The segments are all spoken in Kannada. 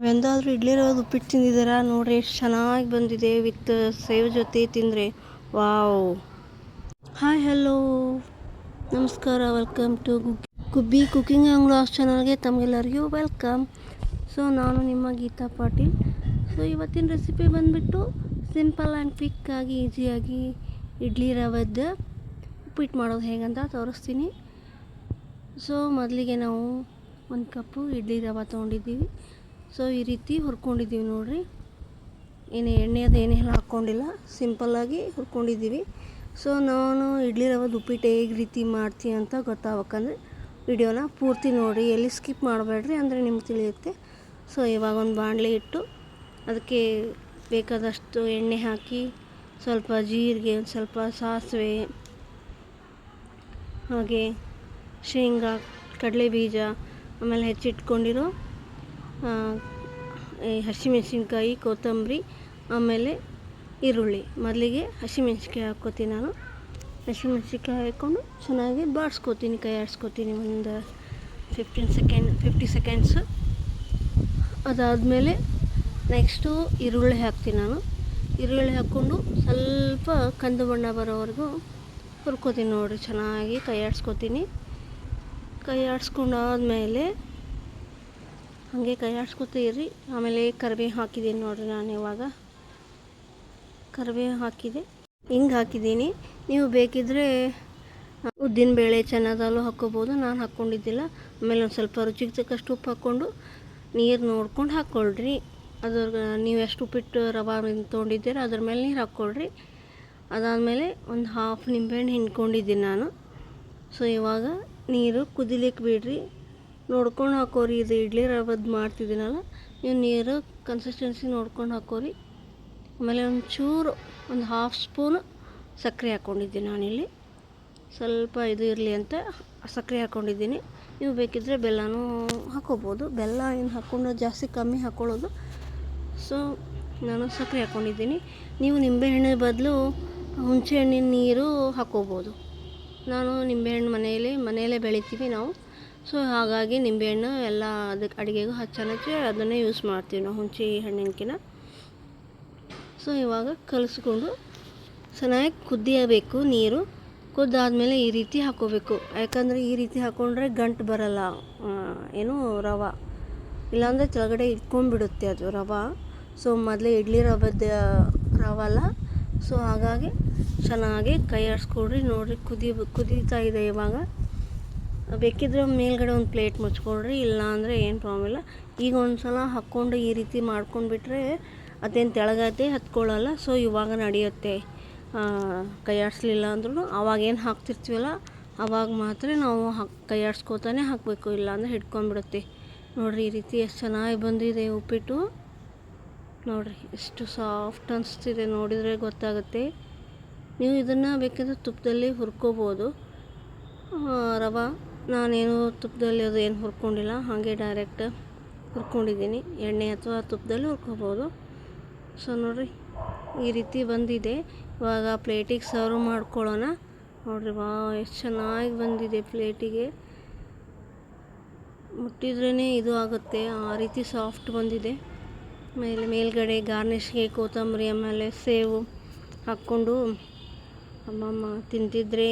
ಎಂದಾದರೂ ಇಡ್ಲಿ ರವೆ ಉಪ್ಪಿಟ್ಟು ತಿಂದಿದ್ದೀರಾ? ನೋಡ್ರಿ, ಎಷ್ಟು ಚೆನ್ನಾಗಿ ಬಂದಿದೆ ವಿತ್ ಸೇವ್ ಜೊತೆ ತಿಂದರೆ. ವಾವ್. Hi, hello. ನಮಸ್ಕಾರ, ವೆಲ್ಕಮ್ ಟು ಗುಬ್ಬಿ ಕುಕಿಂಗ್ ಅಂಗ್ಲಾಸ್ ಚಾನಲ್ಗೆ ತಮಗೆಲ್ಲರಿಗೂ ವೆಲ್ಕಮ್. ಸೊ, ನಾನು ನಿಮ್ಮ ಗೀತಾ ಪಾಟೀಲ್. ಸೊ, ಇವತ್ತಿನ ರೆಸಿಪಿ ಬಂದುಬಿಟ್ಟು ಸಿಂಪಲ್ ಆ್ಯಂಡ್ ಕ್ವಿಕ್ಕಾಗಿ ಈಸಿಯಾಗಿ ಇಡ್ಲಿ ರವದ ಉಪ್ಪಿಟ್ಟು ಮಾಡೋದು ಹೇಗಂತ ತೋರಿಸ್ತೀನಿ. ಸೊ, ಮೊದಲಿಗೆ ನಾವು ಒಂದು ಕಪ್ಪು ಇಡ್ಲಿ ರವೆ ತೊಗೊಂಡಿದ್ದೀವಿ. ಸೊ ಈ ರೀತಿ ಹುರ್ಕೊಂಡಿದ್ದೀವಿ ನೋಡಿರಿ. ಏನು ಎಣ್ಣೆ ಅದು ಏನೆಲ್ಲ ಹಾಕ್ಕೊಂಡಿಲ್ಲ ಸಿಂಪಲ್ಲಾಗಿ ಹುರ್ಕೊಂಡಿದ್ದೀವಿ. ಸೊ ನಾನು ಇಡ್ಲಿ ರವದ ಉಪ್ಪಿಟ್ಟು ಹೇಗೆ ರೀತಿ ಮಾಡ್ತೀನಿ ಅಂತ ಗೊತ್ತಾಗಬೇಕಂದ್ರೆ, ವಿಡಿಯೋನ ಪೂರ್ತಿ ನೋಡಿ. ಎಲ್ಲಿ ಸ್ಕಿಪ್ ಮಾಡಬೇಡ್ರಿ ಅಂದರೆ ನಿಮ್ಗೆ ತಿಳಿಯುತ್ತೆ. ಸೊ ಇವಾಗ ಒಂದು ಬಾಣಲೆ ಇಟ್ಟು ಅದಕ್ಕೆ ಬೇಕಾದಷ್ಟು ಎಣ್ಣೆ ಹಾಕಿ, ಸ್ವಲ್ಪ ಜೀರಿಗೆ, ಒಂದು ಸ್ವಲ್ಪ ಸಾಸಿವೆ, ಹಾಗೆ ಶೇಂಗಾ ಕಡಲೆ ಬೀಜ ಆಮೇಲೆ ಹೆಚ್ಚಿಟ್ಕೊಂಡಿರೋ ಹಸಿಮೆಣ್ಸಿನ್ಕಾಯಿ, ಕೊತ್ತಂಬರಿ, ಆಮೇಲೆ ಈರುಳ್ಳಿ. ಮೊದಲಿಗೆ ಹಸಿಮೆಣ್ಸಿನ್ಕಾಯಿ ಹಾಕ್ಕೋತೀನಿ ನಾನು. ಹಸಿಮೆಣ್ಸಿನ್ಕಾಯಿ ಹಾಕ್ಕೊಂಡು ಚೆನ್ನಾಗಿ ಬಾಡಿಸ್ಕೋತೀನಿ, ಕೈ ಆಡಿಸ್ಕೋತೀನಿ ಒಂದು ಫಿಫ್ಟೀನ್ ಸೆಕೆಂಡ್ ಫಿಫ್ಟಿ ಸೆಕೆಂಡ್ಸು ಅದಾದಮೇಲೆ ನೆಕ್ಸ್ಟು ಈರುಳ್ಳಿ ಹಾಕ್ತೀನಿ ನಾನು. ಈರುಳ್ಳಿ ಹಾಕ್ಕೊಂಡು ಸ್ವಲ್ಪ ಕಂದು ಬಣ್ಣ ಬರೋವರೆಗೂ ಹುರ್ಕೋತೀನಿ ನೋಡಿರಿ ಚೆನ್ನಾಗಿ ಕೈ ಆಡಿಸ್ಕೋತೀನಿ. ಕೈ ಆಡಿಸ್ಕೊಂಡಾದ್ಮೇಲೆ ಹಾಗೆ ಕೈ ಇರಿ ಆಮೇಲೆ ಕರಿಬೇವು ಹಾಕಿದ್ದೀನಿ ನೋಡಿರಿ ನಾನು ಇವಾಗ. ಕರಿಬೇವು ಹಾಕಿದೆ. ಹಿಂಗೆ ಹಾಕಿದ್ದೀನಿ. ನೀವು ಬೇಕಿದ್ದರೆ ಉದ್ದಿನಬೇಳೆ ಚೆನ್ನಾದಲ್ಲೂ ಹಾಕ್ಕೋಬೋದು. ನಾನು ಹಾಕ್ಕೊಂಡಿದ್ದಿಲ್ಲ. ಆಮೇಲೆ ಒಂದು ಸ್ವಲ್ಪ ರುಚಿಗೆ ತಕ್ಕಷ್ಟು ಉಪ್ಪು ಹಾಕ್ಕೊಂಡು ನೀರು ನೋಡ್ಕೊಂಡು ಹಾಕ್ಕೊಳ್ರಿ ಅದ್ರ ನೀವು ಎಷ್ಟು ಉಪ್ಪಿಟ್ಟು ರವಾ ತೊಗೊಂಡಿದ್ದೀರ ಅದ್ರ ಮೇಲೆ ನೀರು ಹಾಕ್ಕೊಳ್ರಿ ಅದಾದಮೇಲೆ ಒಂದು ಹಾಫ್ ನಿಂಬೆಹಣ್ಣು ಹಿಂಡ್ಕೊಂಡಿದ್ದೀನಿ ನಾನು. ಸೊ ಇವಾಗ ನೀರು ಕುದಿಲಿಕ್ಕೆ ಬಿಡ್ರಿ. ನೋಡ್ಕೊಂಡು ಹಾಕೋರಿ, ಇದು ಇಡ್ಲಿ ರವದ್ದು ಮಾಡ್ತಿದ್ದೀನಲ್ಲ, ನೀವು ನೀರು ಕನ್ಸಿಸ್ಟೆನ್ಸಿ ನೋಡ್ಕೊಂಡು ಹಾಕೋರಿ. ಆಮೇಲೆ ಒಂಚೂರು, ಒಂದು ಹಾಫ್ ಸ್ಪೂನು ಸಕ್ಕರೆ ಹಾಕ್ಕೊಂಡಿದ್ದೀನಿ ನಾನಿಲ್ಲಿ. ಸ್ವಲ್ಪ ಇದು ಇರಲಿ ಅಂತ ಸಕ್ಕರೆ ಹಾಕ್ಕೊಂಡಿದ್ದೀನಿ ನೀವು ಬೇಕಿದ್ದರೆ ಬೆಲ್ಲನೂ ಹಾಕೋಬೋದು. ಬೆಲ್ಲ ಏನು ಹಾಕ್ಕೊಂಡು ಜಾಸ್ತಿ ಕಮ್ಮಿ ಹಾಕ್ಕೊಳ್ಳೋದು ಸೊ ನಾನು ಸಕ್ಕರೆ ಹಾಕ್ಕೊಂಡಿದ್ದೀನಿ ನೀವು ನಿಂಬೆಹಣ್ಣು ಬದಲು ಹುಣಸೆಹಣ್ಣಿನ ನೀರು ಹಾಕ್ಕೋಬೋದು ನಾನು ನಿಂಬೆಹಣ್ಣು ಮನೆಯಲ್ಲಿ, ಮನೆಯಲ್ಲೇ ಬೆಳಿತೀವಿ ನಾವು. ಸೊ, ಹಾಗಾಗಿ ನಿಂಬೆಹಣ್ಣು ಎಲ್ಲ ಅದಕ್ಕೆ ಅಡುಗೆಗೂ ಹಚ್ಚನಚ್ಚಿ ಅದನ್ನೇ ಯೂಸ್ ಮಾಡ್ತೀವಿ ನಾವು, ಹುಣಸೆ ಹಣ್ಣಿನಕಿನ. ಸೊ, ಇವಾಗ ಕಲಿಸ್ಕೊಂಡು ಚೆನ್ನಾಗಿ ಕುದಿಯಬೇಕು ನೀರು. ಕುದ್ದಾದಮೇಲೆ ಈ ರೀತಿ ಹಾಕೋಬೇಕು. ಯಾಕಂದರೆ ಈ ರೀತಿ ಹಾಕ್ಕೊಂಡ್ರೆ ಗಂಟು ಬರಲ್ಲ ಏನು ರವೆ. ಇಲ್ಲಾಂದರೆ ಕೆಳಗಡೆ ಇಟ್ಕೊಂಡ್ಬಿಡುತ್ತೆ ಅದು ರವೆ. ಸೊ, ಮೊದಲೇ ಇಡ್ಲಿ ರವೆ ರವಲ್ಲ. ಸೊ, ಹಾಗಾಗಿ ಚೆನ್ನಾಗಿ ಕೈ ಆಡಿಸ್ಕೊಡ್ರಿ ನೋಡಿರಿ, ಕುದಿ, ಕುದೀತಾ ಇದೆ ಇವಾಗ. ಬೇಕಿದ್ರೆ ಮೇಲ್ಗಡೆ ಒಂದು ಪ್ಲೇಟ್ ಮುಚ್ಕೊಳ್ರಿ ಇಲ್ಲ ಅಂದರೆ ಏನು ಪ್ರಾಬ್ಲಮ್ ಇಲ್ಲ. ಈಗ ಒಂದು ಸಲ ಹಾಕ್ಕೊಂಡು ಈ ರೀತಿ ಮಾಡ್ಕೊಂಡ್ಬಿಟ್ರೆ ಅದೇನು ತೆಳಗತೆ ಹತ್ಕೊಳ್ಳಲ್ಲ ಸೊ ಇವಾಗ ನಡೆಯುತ್ತೆ. ಕೈ ಆಡಿಸ್ಲಿಲ್ಲ ಅಂದ್ರೂ ಅವಾಗ ಏನು ಹಾಕ್ತಿರ್ತೀವಲ್ಲ, ಅವಾಗ ಮಾತ್ರ ನಾವು ಹಾಕಿ ಕೈ ಆಡಿಸ್ಕೋತಾನೆ ಹಾಕಬೇಕು ಇಲ್ಲ ಅಂದರೆ ಹಿಡ್ಕೊಂಡ್ಬಿಡುತ್ತೆ. ನೋಡಿರಿ ಈ ರೀತಿ ಎಷ್ಟು ಚೆನ್ನಾಗಿ ಬಂದಿದೆ ಉಪ್ಪಿಟ್ಟು. ನೋಡಿರಿ ಎಷ್ಟು ಸಾಫ್ಟ್ ಅನಿಸ್ತಿದೆ, ನೋಡಿದರೆ ಗೊತ್ತಾಗುತ್ತೆ. ನೀವು ಇದನ್ನು ಬೇಕಿದ್ರೆ ತುಪ್ಪದಲ್ಲಿ ಹುರ್ಕೋಬೋದು. ರವೆ. ನಾನೇನು ತುಪ್ಪದಲ್ಲಿ ಅದು ಏನು ಹುರ್ಕೊಂಡಿಲ್ಲ, ಹಾಗೆ ಡೈರೆಕ್ಟ್ ಹುರ್ಕೊಂಡಿದ್ದೀನಿ. ಎಣ್ಣೆ ಅಥವಾ ತುಪ್ಪದಲ್ಲಿ ಹುರ್ಕೋಬೋದು. ಸೊ ನೋಡಿರಿ, ಈ ರೀತಿ ಬಂದಿದೆ. ಇವಾಗ ಪ್ಲೇಟಿಗೆ ಸರ್ವ್ ಮಾಡ್ಕೊಳ್ಳೋಣ. ನೋಡಿರಿ, ವಾ, ಎಷ್ಟು ಚೆನ್ನಾಗಿ ಬಂದಿದೆ ಪ್ಲೇಟಿಗೆ. ಮುಟ್ಟಿದ್ರೇ ಇದು ಆಗುತ್ತೆ. ಆ ರೀತಿ ಸಾಫ್ಟ್ ಬಂದಿದೆ. ಮೇಲೆ, ಮೇಲ್ಗಡೆ ಗಾರ್ನಿಶ್ಗೆ ಕೊತ್ತಂಬರಿ, ಆಮೇಲೆ ಸೇವು ಹಾಕ್ಕೊಂಡು ಅಮ್ಮಮ್ಮ ತಿಂತಿದ್ರೆ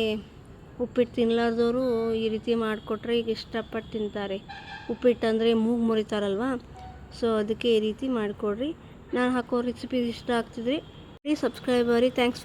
ಉಪ್ಪಿಟ್ಟು ತಿನ್ನಲಾರ್ದವ್ರು ಈ ರೀತಿ ಮಾಡಿಕೊಟ್ರೆ ಈಗ ಇಷ್ಟಪಟ್ಟು ತಿಂತಾರೆ. ಉಪ್ಪಿಟ್ಟು ಅಂದರೆ ಮೂಗು ಮುರಿತಾರಲ್ವ? ಸೊ ಅದಕ್ಕೆ ಈ ರೀತಿ ಮಾಡಿಕೊಡ್ರಿ. ನಾನು ಹಾಕೋ ರೆಸಿಪಿ ಇಷ್ಟ ಆಗ್ತಿದ್ರಿ ಪ್ಲೀಸ್ ಸಬ್ಸ್ಕ್ರೈಬ್ ಮಾಡಿ. ಥ್ಯಾಂಕ್ಸ್